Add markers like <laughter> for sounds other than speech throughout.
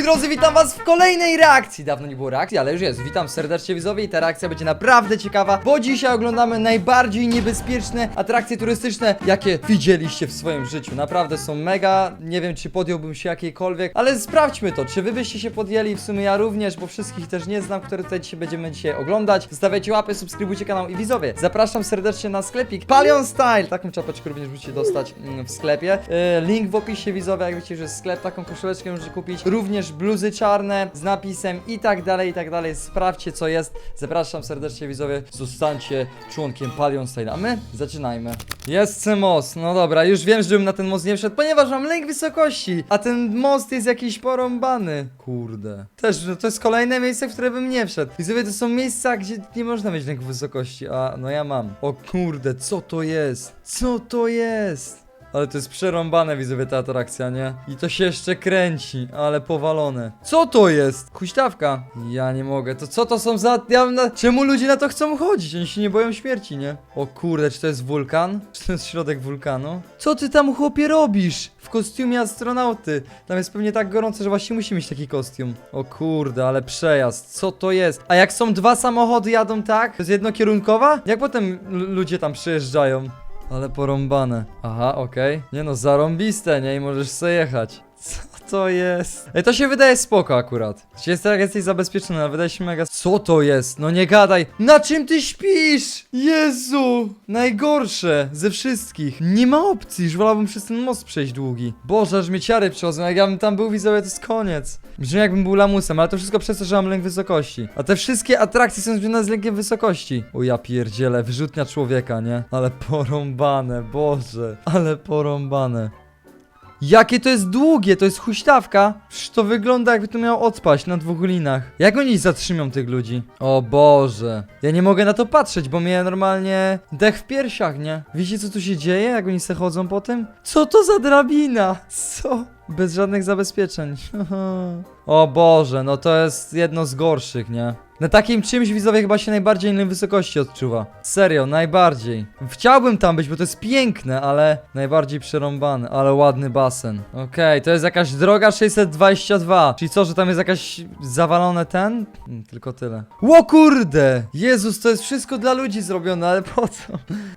moi drodzy, witam was w kolejnej reakcji. Dawno nie było reakcji, ale już jest. Witam serdecznie widzowie i ta reakcja będzie naprawdę ciekawa, bo dzisiaj oglądamy najbardziej niebezpieczne atrakcje turystyczne, jakie widzieliście w swoim życiu. Naprawdę są mega. Nie wiem, czy podjąłbym się jakiejkolwiek, ale sprawdźmy to. Czy wy byście się podjęli? W sumie ja również, bo wszystkich też nie znam, które tutaj dzisiaj będziemy dzisiaj oglądać. Zostawiajcie łapy, subskrybujcie kanał i widzowie. Zapraszam serdecznie na sklepik Palion Style. Taką czapeczkę również możecie dostać mm, w sklepie. Yy, link w opisie widzowie, jak wiecie, że sklep, taką koszuleczkę możecie kupić. Również bluzy czarne z napisem i tak dalej, i tak dalej. Sprawdźcie co jest. Zapraszam serdecznie widzowie. Zostańcie członkiem Palion Style. A my zaczynajmy. Jest most. No dobra, już wiem, żebym na ten most nie wszedł, ponieważ mam lęk wysokości. A ten most jest jakiś porąbany. Kurde. Też, no to jest kolejne miejsce, w które bym nie wszedł. Widzowie, to są miejsca, gdzie nie można mieć lęku wysokości. A, no ja mam. O kurde, co to jest? Co to jest? Ale to jest przerąbane, widzowie, ta atrakcja, nie? I to się jeszcze kręci, ale powalone. Co to jest? Huśtawka. Ja nie mogę. To co to są za... Ja na... Czemu ludzie na to chcą chodzić? Oni się nie boją śmierci, nie? O kurde, czy to jest wulkan? <laughs> Czy to jest środek wulkanu? Co ty tam, chłopie, robisz? W kostiumie astronauty. Tam jest pewnie tak gorąco, że właśnie musi mieć taki kostium. O kurde, ale przejazd. Co to jest? A jak są dwa samochody jadą tak? To jest jednokierunkowa? Jak potem ludzie tam przyjeżdżają? Ale porąbane. Aha, okej. Nie no, zarąbiste, nie? I możesz sobie jechać. Co to jest? Ej, to się wydaje spoko akurat. Jest tak, jesteś zabezpieczony, ale wydaje się mega... Co to jest? No nie gadaj. Na czym ty śpisz? Jezu! Najgorsze ze wszystkich. Nie ma opcji, już wolałbym przez ten most przejść długi. Boże, aż mnie ciary przychodzą. Jak ja bym tam był, widzowie, to jest koniec. Brzmi jakbym był lamusem, ale to wszystko przez to, że mam lęk wysokości. A te wszystkie atrakcje są związane z lękiem wysokości. O ja pierdzielę, wyrzutnia człowieka, nie? Ale porąbane, Boże. Ale porąbane. Jakie to jest długie, to jest huśtawka. Przecież to wygląda jakby to miało odpaść na dwóch linach. Jak oni zatrzymią tych ludzi? O Boże. Ja nie mogę na to patrzeć, bo mnie normalnie dech w piersiach, nie? Wiecie co tu się dzieje, jak oni se chodzą po tym? Co to za drabina? <laughs> Co? Bez żadnych zabezpieczeń. <laughs> o Boże, no to jest jedno z gorszych, nie? Na takim czymś widzowie chyba się najbardziej na wysokości odczuwa. Serio, najbardziej. Chciałbym tam być, bo to jest piękne, ale najbardziej przerąbane. Ale ładny basen. Okej, to jest jakaś droga 622. Czyli co, że tam jest jakaś zawalone ten? Hmm, tylko tyle. Ło kurde! Jezus, to jest wszystko dla ludzi zrobione, ale po co?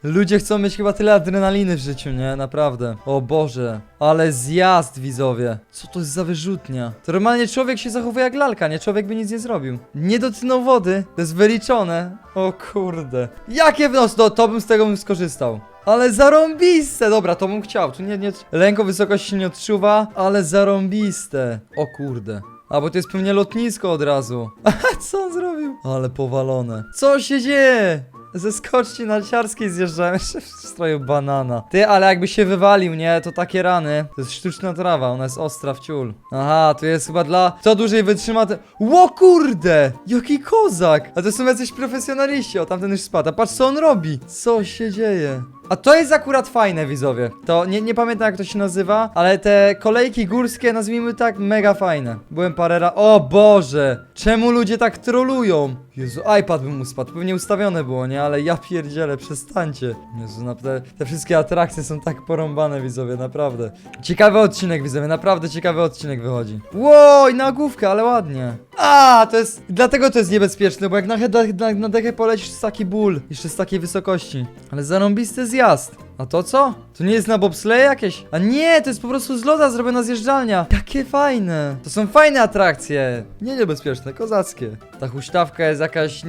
Ludzie chcą mieć chyba tyle adrenaliny w życiu, nie? Naprawdę. O Boże. Ale zjazd, widzowie. Co to jest za wyrzutnia? To normalnie człowiek się zachowuje jak lalka, nie? Człowiek by nic nie zrobił. Nie dotknął wody. To jest wyliczone. O kurde. Jakie wnos? No, to bym z tego bym skorzystał. Ale zarąbiste! Dobra, to bym chciał. Tu nie, nie... Lęko wysokości się nie odczuwa, ale zarąbiste. O kurde. A, bo to jest pewnie lotnisko od razu. <laughs> Co on zrobił? Ale powalone. Co się dzieje? Ze skoczni narciarskiej zjeżdżałem <laughs> jeszcze w stroju banana. Ty, ale jakby się wywalił, nie? To takie rany. To jest sztuczna trawa, ona jest ostra w ciul. Aha, to jest chyba dla... Kto dłużej wytrzyma te... Ło kurde! Jaki kozak! A to są jacyś profesjonaliści, o tamten już spada. Patrz co on robi! Co się dzieje? A to jest akurat fajne, widzowie. To nie, nie pamiętam jak to się nazywa, ale te kolejki górskie, nazwijmy tak, mega fajne. Byłem parę razy. O Boże! Czemu ludzie tak trolują? Jezu, iPad by mu spadł. Pewnie ustawione było, nie? Ale ja pierdzielę, przestańcie. Jezu, naprawdę, te wszystkie atrakcje są tak porąbane, widzowie, naprawdę. Ciekawy odcinek, widzowie, naprawdę ciekawy odcinek wychodzi. Łoj, na główkę, ale ładnie. A, to jest, dlatego to jest niebezpieczne, bo jak na, na, na dechę polecisz, jest taki ból. Jeszcze z takiej wysokości. Ale zarąbisty zjazd. A to co? To nie jest na bobsleje jakieś? A nie, to jest po prostu z loda zrobiona zjeżdżalnia. Jakie fajne. To są fajne atrakcje. Nie niebezpieczne, kozackie. Ta huśtawka jest jakaś...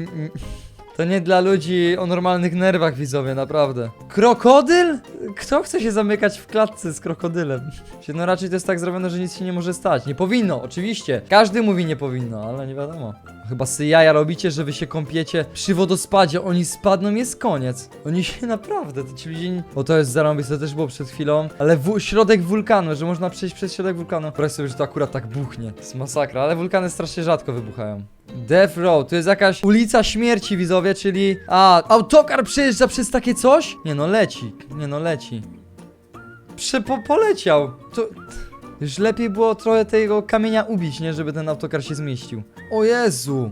To nie dla ludzi o normalnych nerwach, widzowie, naprawdę. Krokodyl? Kto chce się zamykać w klatce z krokodylem? No raczej to jest tak zrobione, że nic się nie może stać. Nie powinno, oczywiście. Każdy mówi nie powinno, ale nie wiadomo. Chyba sy jaja robicie, że wy się kąpiecie przy wodospadzie. Oni spadną, jest koniec. Oni się <laughs> naprawdę, to ci ludzie... nie- O, to jest zarąbiste, to też było przed chwilą. Ale środek wulkanu, że można przejść przez środek wulkanu. Wyobraź sobie, że to akurat tak buchnie. To jest masakra, ale wulkany strasznie rzadko wybuchają. Death Road, to jest jakaś ulica śmierci, widzowie, czyli... A, autokar przejeżdża przez takie coś? Nie no, leci. Nie no, leci. Prze po poleciał. To... Już lepiej było trochę tego kamienia ubić, nie? Żeby ten autokar się zmieścił. O Jezu!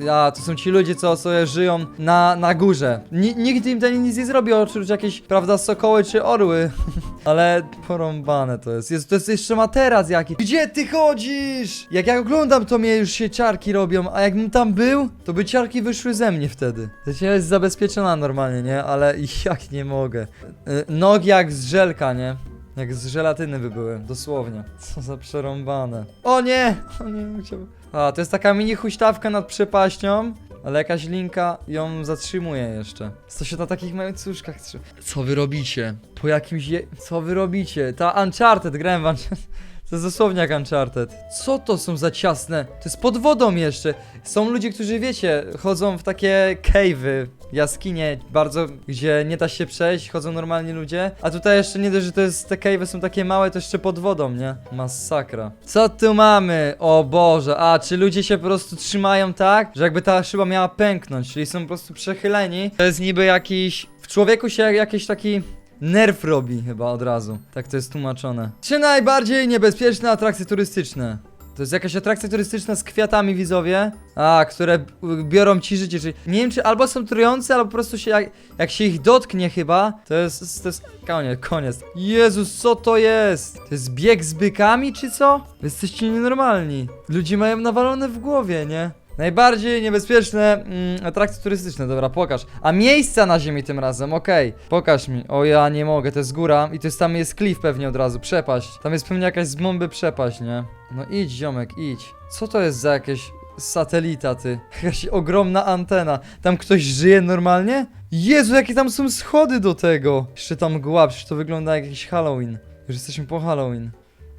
Ja, to są ci ludzie, co sobie żyją na, na górze. Ni nikt im ten nic nie zrobił, oprócz jakieś, prawda, sokoły czy orły. <laughs> Ale porąbane to jest. jest. To jest jeszcze materac jaki. Gdzie ty chodzisz? Jak ja oglądam, to mnie już się ciarki robią, a jakbym tam był, to by ciarki wyszły ze mnie wtedy. To jest zabezpieczona normalnie, nie? Ale <laughs> jak nie mogę. Y, Nogi jak z żelka, nie? Jak z żelatyny by były, dosłownie. <laughs> Co za przerąbane. O nie! <laughs> O nie, chciałbym. A, to jest taka mini huśtawka nad przepaścią, ale jakaś linka ją zatrzymuje jeszcze. To się na takich łańcuszkach trzyma. Co wy robicie? Po jakimś je... Co wy robicie? Ta Uncharted, grałem w Uncharted. To jest dosłownie jak Uncharted. Co to są za ciasne? To jest pod wodą jeszcze. Są ludzie, którzy wiecie, chodzą w takie cave'y, jaskinie bardzo, gdzie nie da się przejść, chodzą normalni ludzie. A tutaj jeszcze nie dość, że to jest, te cave'y są takie małe, to jeszcze pod wodą, nie? Masakra. Co tu mamy? O Boże, a czy ludzie się po prostu trzymają tak, że jakby ta szyba miała pęknąć, czyli są po prostu przechyleni. To jest niby jakiś, w człowieku się jakiś taki Nerw robi chyba od razu. Tak to jest tłumaczone. Trzy najbardziej niebezpieczne atrakcje turystyczne. To jest jakaś atrakcja turystyczna z kwiatami widzowie. A, które biorą ci życie, czyli nie wiem czy albo są trujące, albo po prostu się jak, jak się ich dotknie chyba, to jest, to jest koniec, koniec. Jezus, co to jest? To jest bieg z bykami czy co? Jesteście nienormalni. Ludzie mają nawalone w głowie, nie? Najbardziej niebezpieczne mm, atrakcje turystyczne, dobra, pokaż. A miejsca na ziemi tym razem, okej. Pokaż mi. O, ja nie mogę, to jest góra i to jest tam jest klif pewnie od razu, przepaść. Tam jest pewnie jakaś z bomby przepaść, nie? No idź, ziomek, idź. Co to jest za jakieś satelita, ty? <laughs> Jakaś ogromna antena. Tam ktoś żyje normalnie? Jezu, jakie tam są schody do tego. Jeszcze tam mgła, to wygląda jak jakiś Halloween. Już jesteśmy po Halloween.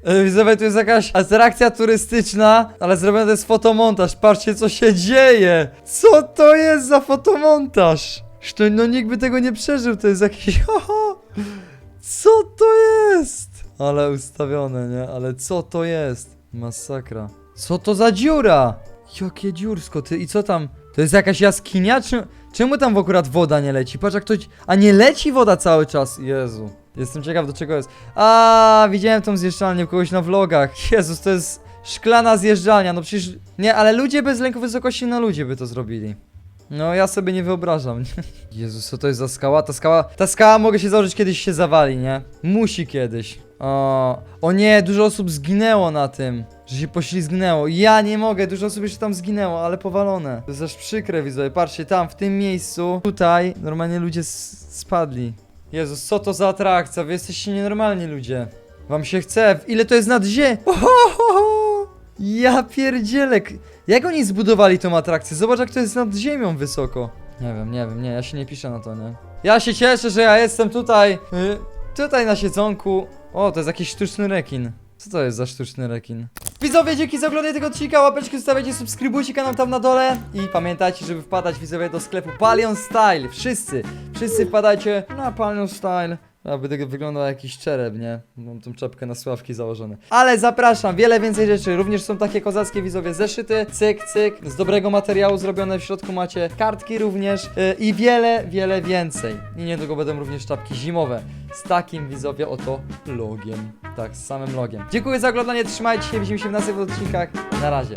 Ej, Widzowie, to jest jakaś atrakcja turystyczna, ale zrobiony to jest fotomontaż. Patrzcie, co się dzieje! Co to jest za fotomontaż? Że no nikt by tego nie przeżył, to jest jakiś... <laughs> Co to jest? Ale ustawione, nie? Ale co to jest? Masakra. Co to za dziura? Jakie dziursko, ty i co tam? To jest jakaś jaskinia? Czy, czemu tam w akurat woda nie leci? Patrz jak to... A nie leci woda cały czas? Jezu. Jestem ciekaw do czego jest. A, widziałem tą zjeżdżalnię u kogoś na vlogach. <laughs> Jezus, to jest szklana zjeżdżalnia. No przecież. Nie, ale ludzie bez lęku wysokości na ludzie by to zrobili. No ja sobie nie wyobrażam. nie? <laughs> Jezus, co to jest za skała? Ta skała. Ta skała mogę się założyć kiedyś się zawali, nie? Musi kiedyś. O, o nie, dużo osób zginęło na tym, że się poślizgnęło. Ja nie mogę, dużo osób jeszcze tam zginęło, ale powalone. To jest aż przykre, widzowie. Patrzcie, tam, w tym miejscu, tutaj, normalnie ludzie spadli. Jezus, co to za atrakcja? Wy jesteście nienormalni ludzie. Wam się chce. Ile to jest nad ziemią? Ja pierdzielek. Jak oni zbudowali tą atrakcję? Zobacz, jak to jest nad ziemią wysoko. Nie wiem, nie wiem, nie, ja się nie piszę na to, nie? Ja się cieszę, że ja jestem tutaj. y, tutaj na siedzonku. O, to jest jakiś sztuczny rekin. Co to jest za sztuczny rekin? Widzowie, dzięki za oglądanie tego odcinka, łapeczki zostawiajcie, subskrybujcie kanał tam na dole i pamiętajcie, żeby wpadać widzowie do sklepu Palion Style. Wszyscy, wszyscy wpadajcie na Palion Style. Aby tego wyglądał jakiś czerep, nie? Mam tą czapkę na sławki założone. Ale zapraszam, wiele więcej rzeczy. Również są takie kozackie widzowie zeszyty, cyk, cyk, z dobrego materiału zrobione. W środku macie kartki również yy, i wiele, wiele więcej. I niedługo będą również czapki zimowe. Z takim widzowie oto logiem. Tak, z samym logiem. Dziękuję za oglądanie, trzymajcie się, widzimy się w następnych odcinkach. Na razie.